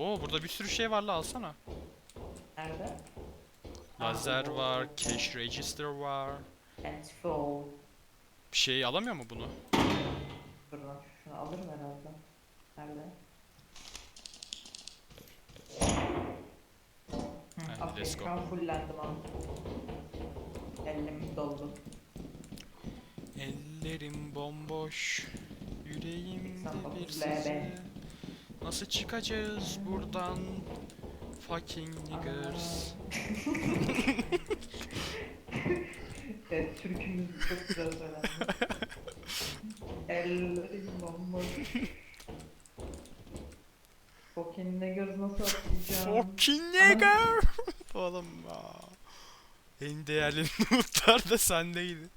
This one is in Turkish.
burada bir sürü şey var la alsana. Nerede? Lazer var, cache register var. And full. Bir şey alamıyor mu bunu? Dur lan şunu alırım herhalde. Nerede? Hadi okey, let's go. Şu an fullendim abi. Elim doldu. Ellerim bomboş, yüreğimde bir sızı. Nasıl çıkacağız buradan? Fucking niggers. Evet, türkümüz çok güzel söylendi. Fucking niggers nasıl atlayacağım? Fucking nigger. Oğlum aa. En değerli notlar da sendeydi.